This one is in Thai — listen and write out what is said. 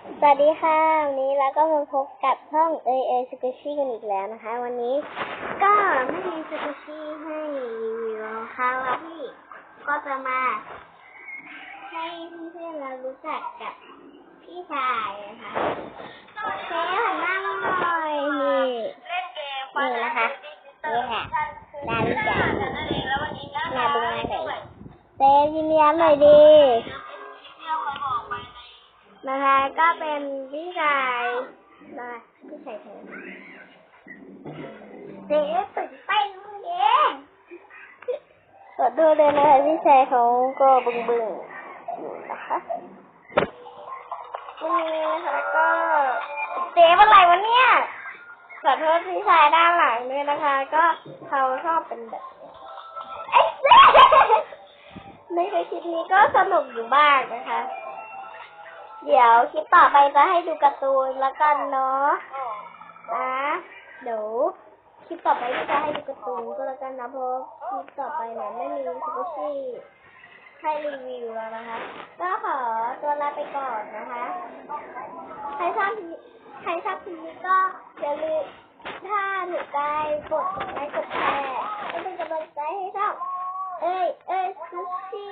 สวัสดีค่ะ วันนี้เราก็มาพบกับช่องเอเอสกุชี่กันอีกแล้วนะคะ วันนี้ก็ไม่มีสกุชี่ให้รีวิวนะคะแล้วพี่ก็จะมาให้เพื่อนๆเรารู้จักกับพี่ชายนะคะเชฟหันหน้ามาหน่อยนี่เล่นเกมนี่นะคะนี่ค่ะดาวิจานั่นเองแล้ววันนี้นะนาบุงนาไหนเซฟยิ้มแย้มหน่อยดี นะคะก็เป็นพี่ชายนะคะพี่ชายเธอเด็กตื่นเต้นมึงเองขอดูเลยนะคะพี่ชายเขาก็บึ้งบึ้งๆอยู่นะคะนี่นะคะก็เจ๊เป็นไรวะเนี่ยขอโทษพี่ชายด้านหลังด้วยนะคะ ก็เขาชอบเป็นแบบเนี้ยไอ้เจ๊ในคลิปนี้ก็สนุกอยู่บ้างนะคะ เดี๋ยวคลิปต่อไปจะให้ดูการ์ตูนแล้วกันเนาะนะเดี๋ยวคลิปต่อไปก็จะให้ดูการ์ตูนก็แล้วกันนะเพราะคลิปต่อไปเนี่ยไม่มีซูเปอร์ชี่ให้รีวิวแล้วนะคะ ก็ขอตัวลาไปก่อนนะคะ ใครชอบคลิปใครชอบคลิปนี้ก็อย่าลืมถ้าหนูได้กดไลค์กดแชร์ก็เป็นกำลังใจให้ช่องเอ้ยเอ้ยซูชี่